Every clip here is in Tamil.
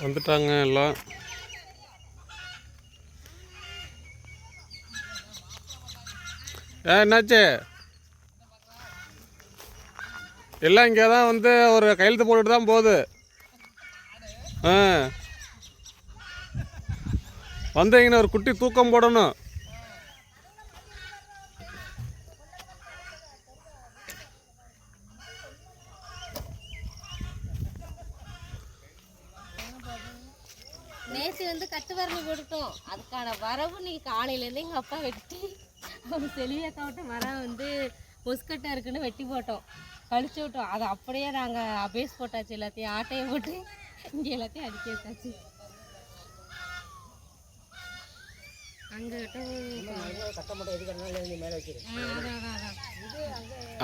வந்துட்டாங்க எல்லாம். ஏ என்னாச்சு? எல்லாம் இங்கே தான் வந்து ஒரு கையெழுத்து போட்டுட்டு தான் போகுது. ஆ. வந்தீங்கன்னா ஒரு குட்டி தூக்கம் போடணும் நேற்று வந்து கட்டு வரணும் கொடுத்தோம். அதுக்கான வரவு இன்னைக்கு காலையிலேருந்து எங்கள் அப்பா வெட்டி அவங்க செலியாக்காவிட்ட மரம் வந்து முஸ்கட்டாக இருக்குன்னு வெட்டி போட்டோம். கழிச்சு விட்டோம். அதை அப்படியே நாங்கள் அபேஸ் போட்டாச்சு எல்லாத்தையும் ஆட்டையை போட்டு இங்கே எல்லாத்தையும் அடிக்க வச்சாச்சு. அங்கே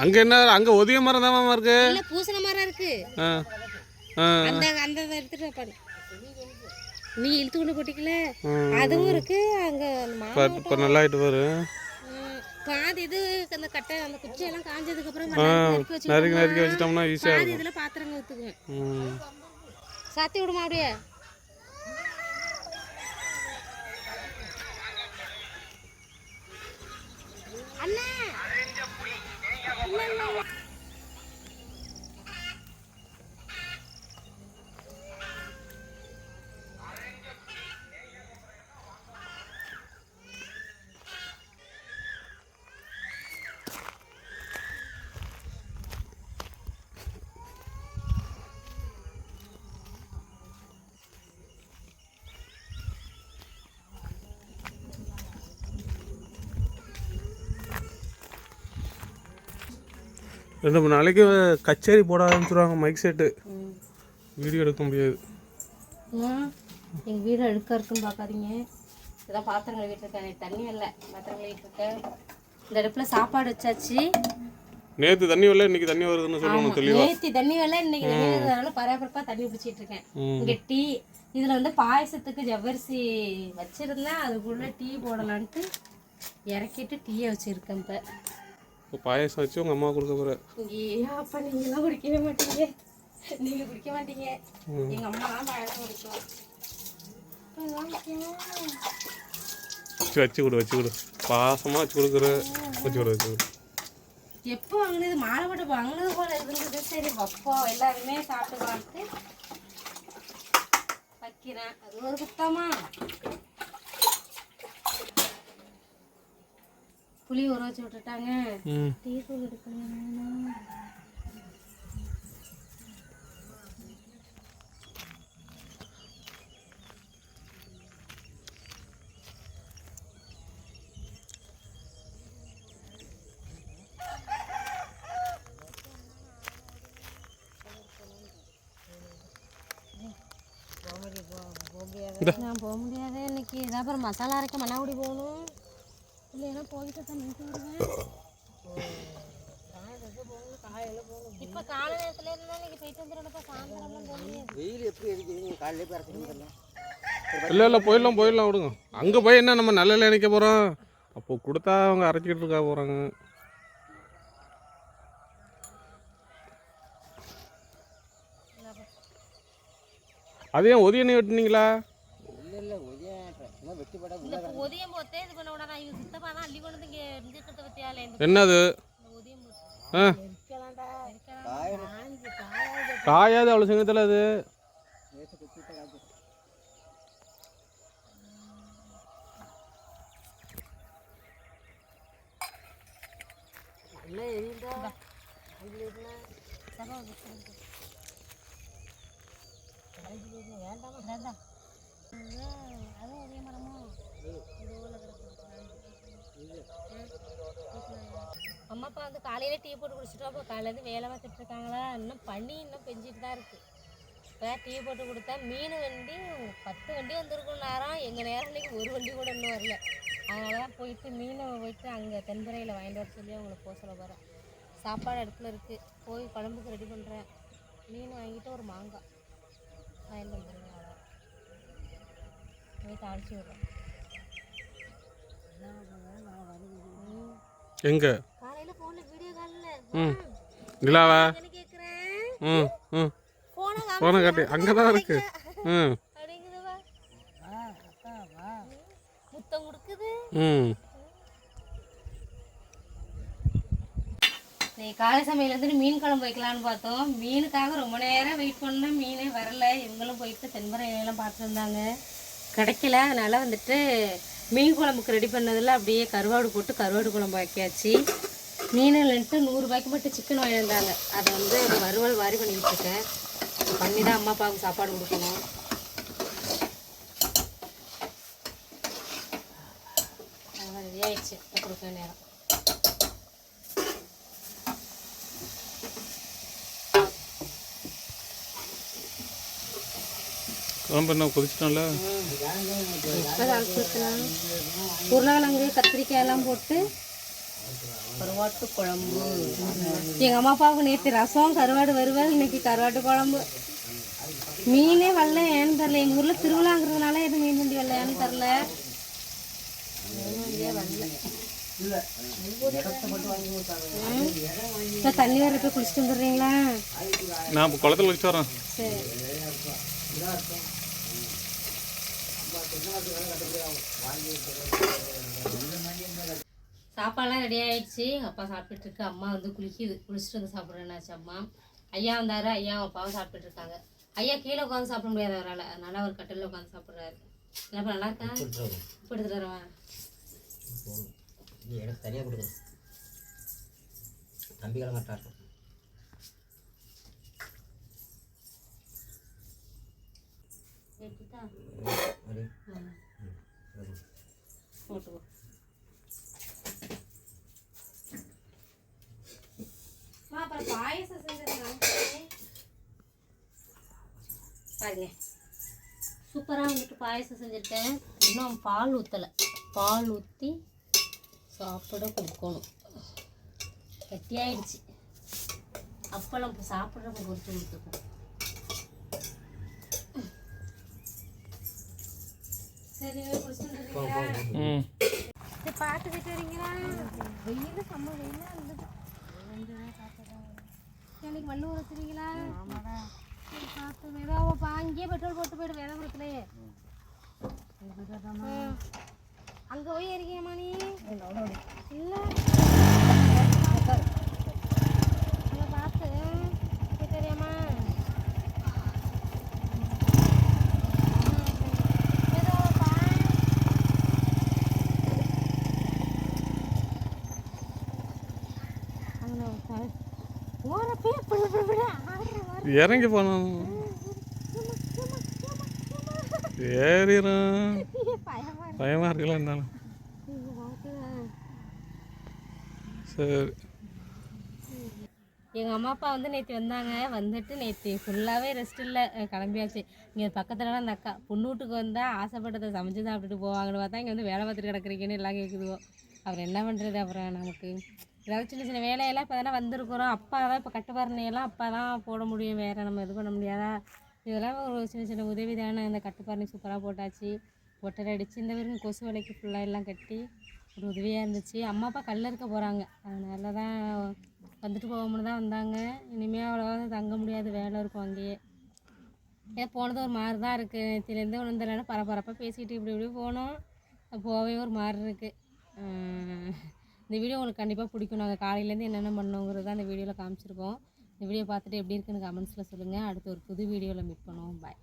அங்கே என்ன அங்கே ஒதிய மரம் தான் இருக்கு? பூசண மரம் இருக்கு. அந்த அந்த எடுத்துட்டு பாரு நீ இழுத்து கொண்டு போட்டிக்கல. அதுவும் இருக்கு. அங்கே இப்போ நல்லா ஆயிட்டு பாரு. பாதி இது அந்த கட்டை அந்த குச்சி எல்லாம் காஞ்சதுக்கு அப்புறம் நறுக்கி நறுக்கி வச்சிட்டோம்னா ஈஸியாக பாதி இருக்கும். இதுல பாத்திரங்க ஊத்துக்குவேன் சாத்தி விடுமா அப்படியே? அண்ணா! ரெண்டு மூணு நாளைக்கு கச்சேரி போட ஆரம்பிச்சிருவாங்க மைக் செட்டு வீடியோ எடுக்க முடியாது. ம், எங்க வீடு அழுக்கா இருக்குன்னு பார்க்காதீங்க இதான் பாத்திரம் கழுவிட்டு இருக்கேன் தண்ணி இல்லை. பாத்திரம் கழுவிட்டு இருக்கேன் இந்த அடுப்புல சாப்பாடு வச்சாச்சு. நேற்று தண்ணி வரல இன்னைக்கு தண்ணி வருதுன்னு சொல்லணும் தெளிவா. நேத்தி தண்ணி வரல இன்னைக்கு தண்ணி வரதுனால பராபரப்பா தண்ணி பிடிச்சிட்டு இருக்கேன். இங்க டீ இதுல வந்து பாயசத்துக்கு ஜவ்வரிசி வச்சிருந்தேன். அதுக்குள்ள டீ போடலான்ட்டு இறக்கிட்டு டீயை வச்சிருக்கேன் இப்ப. இப்போ பாயசம் வச்சு உங்கள் அம்மா கொடுக்க போகிற அப்பா நீங்களாம் குடிக்கவே மாட்டீங்க? நீங்க குடிக்க மாட்டீங்க. எங்க அம்மா தான் பாயசம் குடிக்கும். வச்சு கொடு வச்சு கொடு. பாசமாக வச்சு கொடுக்குற வச்சு கொடு வச்சு கொடு. எப்போ வாங்கினது? மாலை போட்டு வாங்கினது போல இருந்தது. சரி வப்போ எல்லாருமே சாப்பிட்டுக்கலான்ட்டு வைக்கிறேன். அது ஒரு குத்தமா புளி ஊற வச்சு விட்டுட்டாங்க. டீ தூள் எடுக்கணும் நான் போக முடியாது இன்னைக்கு. ஏதாவது அப்புறம் மசாலா அரைக்க மண்ணாகுடி போகணும். இல்லைன்னா போயிட்டு தான் நிறுத்தி விடுவேன் இப்போ காலை நேரத்துல இருந்தா இன்னைக்கு போயிட்டு வந்துடும்ப்பா சாயந்தரம்லாம் போக முடியாது வெயில் எப்படி அடிக்குது நீங்கள் காலையிலே போய் இறக்கணும் இல்லை இல்லை போயிடலாம் போயிடலாம் விடுங்க. அங்கே போய் என்ன நம்ம நல்ல நினைக்க போகிறோம் அப்போ கொடுத்தா அவங்க அரைச்சிக்கிட்டு இருக்கா போகிறாங்க அதையும் ஒதிய எண்ணெய் வெட்டினீங்களா இல்லை இல்லை உதயம் சும்மா வெட்டி போட இந்த உதயம் போத்தே இது பண்ண விடாதா இவங்க சித்தப்பா தான் அள்ளி கொண்டு வந்து இங்கே இருந்துக்கிறத பற்றியால என்னது? உதயம் காயாது அவ்வளோ சங்கத்தில் அது. வேண்டாமா வேண்டாம் அதுவும் அதே மரமா? அம்மா அப்பா வந்து காலையில டீ போட்டு குடிச்சிட்டோம். அப்போ காலையிலேருந்து வேலை பார்த்துட்டு இருக்காங்களா? இன்னும் பனி இன்னும் பெஞ்சிட்டு தான் இருக்கு. இப்போ டீ போட்டு கொடுத்தா மீன் வண்டி பத்து வண்டி வந்திருக்கும் நேரம். எங்கள் நேரம் இன்னைக்கு ஒரு வண்டி கூட இன்னும் வரல. அதனால தான் போயிட்டு மீனை போயிட்டு அங்கே தென்புறையில் வாங்கிட்டு வர சொல்லி அவங்களுக்கு போக சொல்ல போகிறேன் சாப்பாடு அடுப்பில் இருக்குது போய் குழம்புக்கு ரெடி பண்ணுறேன் மீன் வாங்கிட்டு ஒரு மாங்காய் வாங்கிட்டு வந்துடுவேன் எங்க? காலையில போன போன காட்டி. இருக்கு. காலை சமையல் வந்துட்டு மீன் குழம்பு வைக்கலான்னு பார்த்தோம். மீனுக்காக ரொம்ப நேரம் வெயிட் பண்ணோம் மீனே வரல. இவங்களும் போயிட்டு தென்பரை எல்லாம் பார்த்துருந்தாங்க கிடைக்கல. அதனால் வந்துட்டு மீன் குழம்புக்கு ரெடி பண்ணதில் அப்படியே கருவாடு போட்டு கருவாடு குழம்பு வைக்காச்சு மீன் இல்லைன்ட்டு நூறுரூபாய்க்கு மட்டும் சிக்கன் வாங்கியிருந்தாங்க. அதை வந்து வறுவல் வாரி பண்ணிக்கிட்டு இருக்கேன். பண்ணி தான் அம்மா அப்பாவுக்கு சாப்பாடு கொடுக்கணும். ரெடி ஆயிடுச்சு. கொடுக்க நேரம். குழம்பு என்ன கொதிச்சிட்டோம்ல. உருளைக்கிழங்கு கத்திரிக்காய் எல்லாம் போட்டு கருவாட்டு குழம்பு. எங்கள் அம்மா அப்பாவுக்கு நேற்று ரசம் கருவாடு வருவாள் இன்னைக்கு கருவாட்டு குழம்பு. மீனே வரல ஏன்னு தெரில எங்கள் ஊரில் திருவிழாங்கிறதுனால எதுவும் மீன் வண்டி வரல ஏன்னு தெரில மீன் வண்டியே வரல தண்ணி வர்றப்ப குளிச்சுட்டு வந்துடுறீங்களா? நான் இப்போ குளத்துல வச்சு வரேன். சரி. சாப்பாடுலாம் ரெடி ஆயிடுச்சு. அப்பா சாப்பிட்டுட்டு இருக்கு. அம்மா வந்து குளிக்குது. குளிச்சுட்டு வந்து சாப்பிட்றேன்னாச்சு அம்மா. ஐயா வந்தாரு. ஐயா அப்பாவும் சாப்பிட்டுட்டு இருக்காங்க. ஐயா கீழே உட்காந்து சாப்பிட முடியாது அவரால். அதனால அவர் கட்டிலில் உட்காந்து சாப்பிட்றாரு. என்னப்பா நல்லா இருக்கா? இப்போ எடுத்துட்டு இது எனக்கு தனியாக கொடுக்குறேன் தம்பிக்கெல்லாம் கரெக்டாக இருக்கும். பாயசம் பாருங்க. சூப்பராக வந்துட்டு பாயசம் செஞ்சுருக்கேன். இன்னும் பால் ஊற்றலை பால் ஊற்றி சாப்பிட கொடுக்கணும். கட்டியாயிடுச்சு. அப்பளம் இப்போ சாப்பிட்றப்ப பொறுத்து கொடுத்துக்கும் சரி குடிச்சுட்டு இருக்கீங்களா? ம். சரி, பாட்டு கேட்டு வரீங்களா வெயில் செம்ம வெயிலாக இருந்தது. எனக்கு மண்ணு ஊற்றுறீங்களா சரி பார்த்து ஏதோ பா அங்கேயே பெட்ரோல் போட்டு போயிடு வேதபுரத்துலேயே. அங்கே போய் இருக்கேம்மா நீ. இல்லை. அங்கே பார்த்து போய் தெரியாமா. இறங்கி போனோம் ஏறிடும் பயமாக இருக்குல்ல இருந்தாலும். சரி. எங்கள் அம்மா அப்பா வந்து நேற்று வந்தாங்க. வந்துட்டு நேற்று ஃபுல்லாகவே ரெஸ்ட் இல்லை. கிளம்பியாச்சு. இங்கே பக்கத்துலலாம் அந்த அக்கா பொண்ணு வீட்டுக்கு வந்தால் ஆசைப்பட்டதை சமைச்சு சாப்பிட்டுட்டு போவாங்கன்னு பார்த்தா இங்கே வந்து வேலை பார்த்துட்டு கிடக்குறீங்கன்னு எல்லாம் கேட்குதுவோ அப்புறம் என்ன பண்ணுறது அப்புறம் நமக்கு? ஏதாவது சின்ன சின்ன வேலையெல்லாம் இப்போ தானே வந்திருக்கிறோம். அப்பா தான் இப்போ கட்டுப்பாரணையெல்லாம் அப்பா தான் போட முடியும். வேறு நம்ம இது பண்ண முடியாதா? இதெல்லாம் ஒரு சின்ன சின்ன உதவி தானே. இந்த கட்டுப்பாரணை சூப்பராக போட்டாச்சு. ஒட்டரை அடித்து இந்த வரைக்கும் கொசு வலைக்கு ஃபுல்லாக எல்லாம் கட்டி ஒரு உதவியாக இருந்துச்சு. அம்மா அப்பா கல்லில் இருக்க போகிறாங்க அதனால தான் வந்துட்டு போகாமல் தான் வந்தாங்க. இனிமேல் அவ்வளோவா தங்க முடியாது வேலை இருக்கும் அங்கேயே. ஏன் போனது ஒரு மாதிரி தான் இருக்குது நேற்றுலேருந்து ஒன்று தெரியல பரபரப்பாக பேசிக்கிட்டு இப்படி இப்படி போனோம். போகவே ஒரு மாதிரி இருக்குது இந்த வீடியோ உங்களுக்கு கண்டிப்பாக பிடிக்கும். நாங்கள் காலையிலேருந்து என்னென்ன பண்ணோங்கிறது தான் இந்த வீடியோவில் காமிச்சிருக்கோம். இந்த வீடியோ பார்த்துட்டு எப்படி இருக்குன்னு கமெண்ட்ஸில் சொல்லுங்கள் அடுத்து ஒரு புது வீடியோவில் மீட் பண்ணுவோம். பாய்